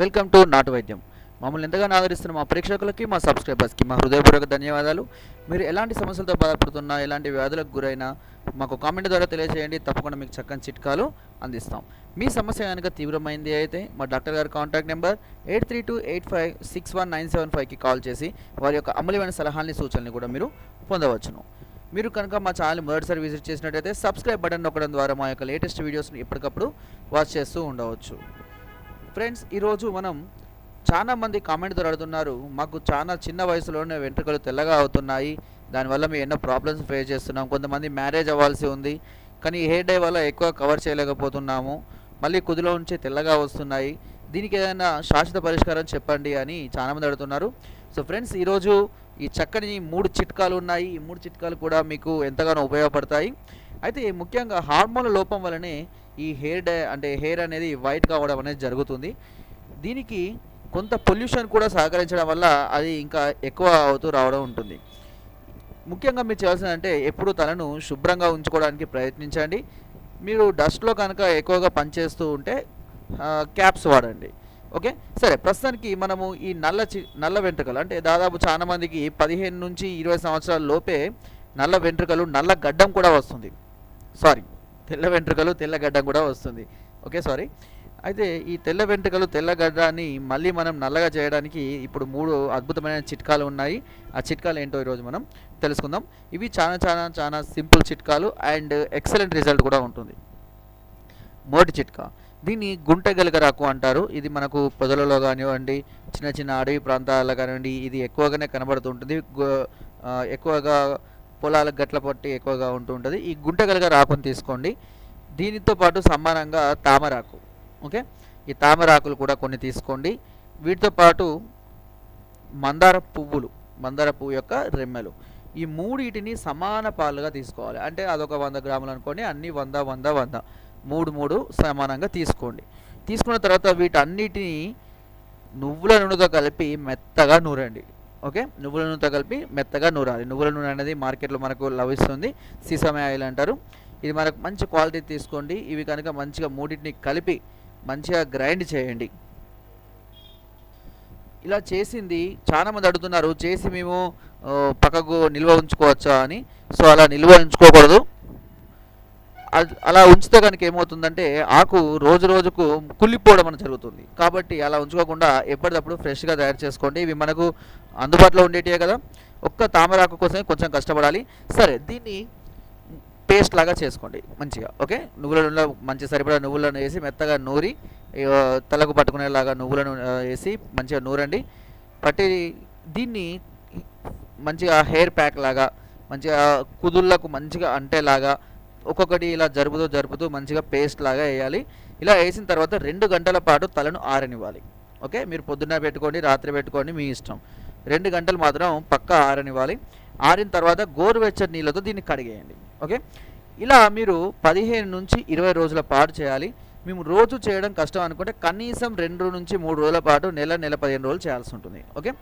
Welcome to నాటు వైద్యం. మమ్మల్ని ఎంతగానో ఆదరిస్తున్న మా ప్రేక్షకులకి మా సబ్స్క్రైబర్స్కి మా హృదయపూర్వక ధన్యవాదాలు. మీరు ఎలాంటి సమస్యలతో బాధపడుతున్నా ఎలాంటి వ్యాధులకు గురైనా మాకు కామెంట్ ద్వారా తెలియజేయండి. తప్పకుండా మీకు చక్కని చిట్కాలు అందిస్తాం. మీ సమస్య కనుక తీవ్రమైంది అయితే మా డాక్టర్ గారి contact number eight three two eight five six one nine seven ఫైవ్కి కాల్ చేసి వారి యొక్క అమూల్యమైన సలహాలని సూచనలు కూడా మీరు పొందవచ్చును. మీరు కనుక మా ఛానల్ మొదటిసారి విజిట్ చేసినట్టయితే సబ్స్క్రైబ్ బటన్ నొక్కడం ద్వారా మా యొక్క లేటెస్ట్ వీడియోస్ని ఎప్పటికప్పుడు వాచ్ చేస్తూ ఉండవచ్చు. ఫ్రెండ్స్ ఈరోజు మనం చాలా మంది కామెంట్ ద్వారా అడుగుతున్నారు మాకు చాలా చిన్న వయసులోనే వెంట్రుకలు తెల్లగా అవుతున్నాయి. దానివల్ల మేము ఎన్నో ప్రాబ్లమ్స్ ఫేస్ చేస్తున్నాం. కొంతమంది మ్యారేజ్ అవ్వాల్సి ఉంది. కానీ హెయిర్ డే వల్ల ఎక్కువ కవర్ చేయలేకపోతున్నాము. మళ్ళీ కుదిలో ఉంచి తెల్లగా వస్తున్నాయి. దీనికి ఏదైనా శాశ్వత పరిష్కారం చెప్పండి అని చాలామంది అడుగుతున్నారు. సో ఫ్రెండ్స్ ఈరోజు ఈ చక్కని మూడు చిట్కాలు ఉన్నాయి. ఈ మూడు చిట్కాలు కూడా మీకు ఎంతగానో ఉపయోగపడతాయి. అయితే ముఖ్యంగా హార్మోన్ లోపం వల్లనే ఈ హెయిర్ డై అంటే హెయిర్ అనేది వైట్ కావడం అనేది జరుగుతుంది. దీనికి కొంత పొల్యూషన్ కూడా సహకరించడం వల్ల అది ఇంకా ఎక్కువ అవుతూ రావడం ఉంటుంది. ముఖ్యంగా మీరు చేయాల్సిందంటే ఎప్పుడు తలను శుభ్రంగా ఉంచుకోవడానికి ప్రయత్నించండి. మీరు డస్ట్లో కనుక ఎక్కువగా పనిచేస్తూ ఉంటే క్యాప్స్ వాడండి. ఓకే? సరే ప్రస్తుతానికి మనము ఈ నల్ల చి నల్ల వెంట్రుకలు అంటే దాదాపు చాలా మందికి పదిహేను నుంచి ఇరవై సంవత్సరాల లోపే నల్ల వెంట్రుకలు నల్ల గడ్డం కూడా వస్తుంది. సారీ తెల్ల వెంట్రుకలు తెల్లగడ్డ కూడా వస్తుంది. Okay sorry. అయితే ఈ తెల్ల వెంట్రుకలు తెల్లగడ్డని మళ్ళీ మనం నల్లగా చేయడానికి ఇప్పుడు మూడు అద్భుతమైన చిట్కాలు ఉన్నాయి. ఆ చిట్కాలు ఏంటో ఈరోజు మనం తెలుసుకుందాం. ఇవి చాలా చాలా చాలా సింపుల్ చిట్కాలు అండ్ ఎక్సలెంట్ రిజల్ట్ కూడా ఉంటుంది. మొదటి చిట్కా. దీన్ని గుంటెగలగరాకు అంటారు. ఇది మనకు పొదలలో కానివ్వండి చిన్న చిన్న అడవి ప్రాంతాల్లో కానివ్వండి ఇది ఎక్కువగానే కనబడుతుంటుంది ఎక్కువగా పొలాల గట్ల పట్టి ఎక్కువగా ఉంటుంటుంది ఈ గుంటగలగ రాకుని తీసుకోండి. దీనితో పాటు సమానంగా తామరాకు ఓకే? ఈ తామరాకులు కూడా కొన్ని తీసుకోండి. వీటితో పాటు మందార పువ్వులు మందార పువ్వు యొక్క రెమ్మెలు. ఈ మూడింటిని సమాన పాలుగా తీసుకోవాలి. అంటే అదొక వంద గ్రాములు అనుకోండి అన్ని వంద వంద వంద. మూడు మూడు సమానంగా తీసుకోండి. తీసుకున్న తర్వాత వీటన్నిటిని నువ్వుల నూనెతో కలిపి మెత్తగా నూరండి. ఓకే? నువ్వుల నూనెతో కలిపి మెత్తగా నూరాలి. నువ్వుల నూనె అనేది మార్కెట్లో మనకు లభిస్తుంది. సీసమే ఆయిల్ అంటారు. ఇది మనకు మంచి క్వాలిటీ తీసుకోండి. ఇవి కనుక మంచిగా మూడింటిని కలిపి మంచిగా గ్రైండ్ చేయండి. ఇలా చేసింది చాలామంది అడుగుతున్నారు. చేసి మేము పక్కకు నిల్వ ఉంచుకోవచ్చా అని. సో అలా నిల్వ ఉంచుకోకూడదు. అలా ఉంచితే కనుక ఏమవుతుందంటే ఆకు రోజు రోజుకు కుళ్ళిపోవడం అనేది జరుగుతుంది. కాబట్టి అలా ఉంచుకోకుండా ఎప్పటికప్పుడు ఫ్రెష్గా తయారు చేసుకోండి. ఇవి మనకు అందుబాటులో ఉండేటివే కదా. ఒక్క తామరాకు కోసమే కొంచెం కష్టపడాలి. సరే దీన్ని పేస్ట్ లాగా చేసుకోండి మంచిగా ఓకే? నువ్వుల నూనెలో మంచి సరిపడా నువ్వులను వేసి మెత్తగా నూరి తలకు పట్టుకునేలాగా నువ్వులను వేసి మంచిగా నూరండి. పట్టి దీన్ని మంచిగా హెయిర్ ప్యాక్ లాగా మంచిగా కుదుళ్ళకు మంచిగా అంటేలాగా ఒక్కొక్కటి ఇలా జరుపుతూ జరుపుతూ మంచిగా పేస్ట్ లాగా వేయాలి. ఇలా వేసిన తర్వాత రెండు గంటల పాటు తలను ఆరనివ్వాలి. ఓకే? మీరు పొద్దున్న పెట్టుకోండి రాత్రి పెట్టుకోండి మీ ఇష్టం. రెండు గంటలు మాత్రం పక్క ఆరనివ్వాలి. ఆరిన తర్వాత గోరువెచ్చని నీళ్ళతో దీన్ని కడిగేయండి. ఓకే? ఇలా మీరు పదిహేను నుంచి ఇరవై రోజుల పాటు చేయాలి. మేము రోజు చేయడం కష్టం అనుకుంటే కనీసం రెండు నుంచి మూడు రోజుల పాటు నెల నెల పదిహేను రోజులు చేయాల్సి ఉంటుంది. ఓకే?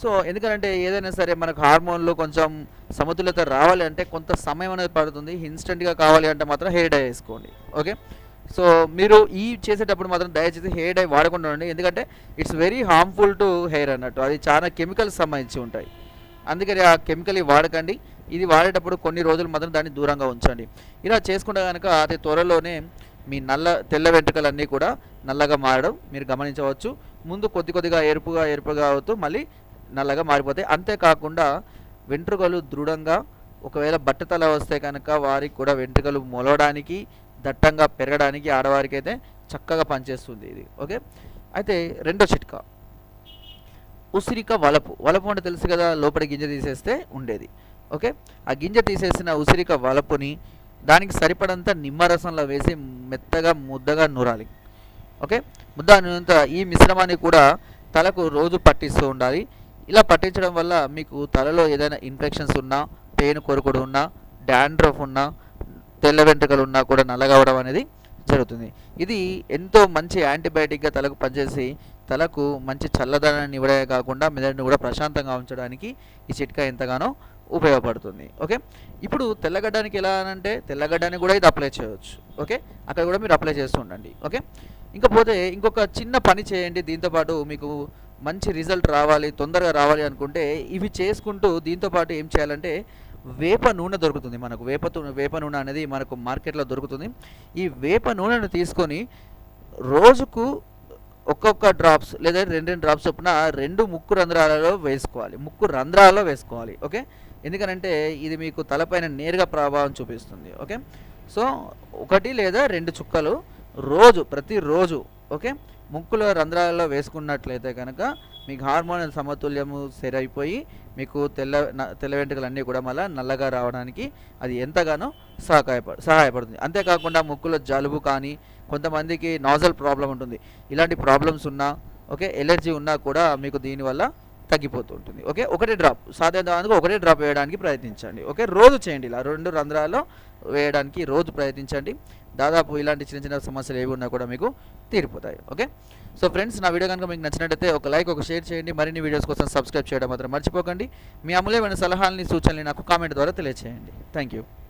సో ఎందుకంటే ఏదైనా సరే మనకు హార్మోన్లు కొంచెం సమతుల్యత రావాలి అంటే కొంత సమయం అనేది పడుతుంది. ఇన్స్టెంట్గా కావాలి అంటే మాత్రం హెయిర్ డై వేసుకోండి ఓకే? సో మీరు ఈ చేసేటప్పుడు మాత్రం దయచేసి హెయిర్ డై వాడకుండా ఉండండి. ఎందుకంటే it's very harmful to hair అన్నట్టు. అది చాలా కెమికల్స్ సంబంధించి ఉంటాయి. అందుకని ఆ కెమికల్ వాడకండి. ఇది వాడేటప్పుడు కొన్ని రోజులు మాత్రం దాన్ని దూరంగా ఉంచండి. ఇలా చేసుకుంటే కనుక అతి త్వరలోనే మీ నల్ల తెల్ల వెంట్రుకలన్నీ కూడా నల్లగా మారడం మీరు గమనించవచ్చు. ముందు కొద్ది కొద్దిగా ఎరుపుగా ఎరుపుగా అవుతూ మళ్ళీ నల్లగా మారిపోతాయి అంతేకాకుండా వెంట్రుకలు దృఢంగా ఒకవేళ బట్టతల వస్తే కనుక వారికి కూడా వెంట్రుకలు మొలవడానికి దట్టంగా పెరగడానికి ఆడవారికి అయితే చక్కగా పనిచేస్తుంది ఇది. ఓకే? అయితే రెండో చిట్కా. ఉసిరిక వలపు. వలపు అంటే తెలుసు కదా లోపలి గింజ తీసేస్తే ఉండేది. ఓకే? ఆ గింజ తీసేసిన ఉసిరిక వలపుని దానికి సరిపడంత నిమ్మరసంలో వేసి మెత్తగా ముద్దగా నూరాలి. ఓకే? ముద్ద నూనెంత ఈ మిశ్రమాన్ని కూడా తలకు రోజు పట్టిస్తూ ఉండాలి. ఇలా పట్టించడం వల్ల మీకు తలలో ఏదైనా ఇన్ఫెక్షన్స్ ఉన్నా పెయిన్ కొరుకుడు ఉన్నా డాండ్రఫ్ ఉన్నా తెల్ల వెంట్రుకలు ఉన్నా కూడా నల్లగవడం అనేది జరుగుతుంది. ఇది ఎంతో మంచి యాంటీబయాటిక్గా తలకు పనిచేసి తలకు మంచి చల్లదనాన్ని ఇవ్వడమే కాకుండా మెదడుని కూడా ప్రశాంతంగా ఉంచడానికి ఈ చిట్కా ఎంతగానో ఉపయోగపడుతుంది. ఓకే? ఇప్పుడు తెల్లగడ్డానికి ఎలా అంటే తెల్లగడ్డానికి కూడా ఇది అప్లై చేయవచ్చు. ఓకే? అక్కడ కూడా మీరు అప్లై చేస్తూ ఉండండి. ఓకే? ఇంకపోతే ఇంకొక చిన్న పని చేయండి. దీంతోపాటు మీకు మంచి రిజల్ట్ రావాలి తొందరగా రావాలి అనుకుంటే ఇవి చేసుకుంటూ దీంతోపాటు ఏం చేయాలంటే వేప నూనె దొరుకుతుంది మనకు. వేప వేప నూనె అనేది మనకు మార్కెట్లో దొరుకుతుంది. ఈ వేప నూనెను తీసుకొని రోజుకు ఒక్కొక్క డ్రాప్స్ లేదా రెండు రెండు డ్రాప్స్ చొప్పున రెండు ముక్కు రంధ్రాలలో వేసుకోవాలి. ముక్కు రంధ్రాలలో వేసుకోవాలి. ఓకే? ఎందుకనంటే ఇది మీకు తలపైన నేరుగా ప్రభావం చూపిస్తుంది. ఓకే? సో ఒకటి లేదా రెండు చుక్కలు రోజు ప్రతిరోజు. ఓకే? ముక్కుల రంధ్రాలలో వేసుకున్నట్లయితే కనుక మీకు హార్మోనల్ సమతుల్యము సరైపోయి మీకు తెల్ల తెల్ల వెంట్రుకలు అన్నీ కూడా మళ్ళీ నల్లగా రావడానికి అది ఎంతగానో సహాయపడ సహాయపడుతుంది. అంతేకాకుండా ముక్కులో జలుబు కానీ కొంతమందికి నాజల్ ప్రాబ్లం ఉంటుంది. ఇలాంటి ప్రాబ్లమ్స్ ఉన్నా ఓకే ఎలర్జీ ఉన్నా కూడా మీకు దీనివల్ల తగ్గిపోతూ ఉంటుంది. ఓకే? ఒకటే డ్రాప్. సాధ్యమైనందుకు ఒకటే డ్రాప్ వేయడానికి ప్రయత్నించండి. ఓకే? రోజు చేయండి ఇలా రెండు రంధ్రాల్లో వేయడానికి రోజు ప్రయత్నించండి. దాదాపు ఇలాంటి చిన్న చిన్న సమస్యలు ఏవి ఉన్నా కూడా మీకు తీరిపోతాయి. ఓకే? సో ఫ్రెండ్స్ నా వీడియో కనుక మీకు నచ్చినట్టయితే ఒక లైక్ ఒక షేర్ చేయండి. మరిన్ని వీడియోస్ కోసం సబ్స్క్రైబ్ చేయడం మాత్రం మర్చిపోకండి. మీ అమూల్యమైన సలహాలని సూచనలు నాకు కామెంట్ ద్వారా తెలియజేయండి థ్యాంక్ యూ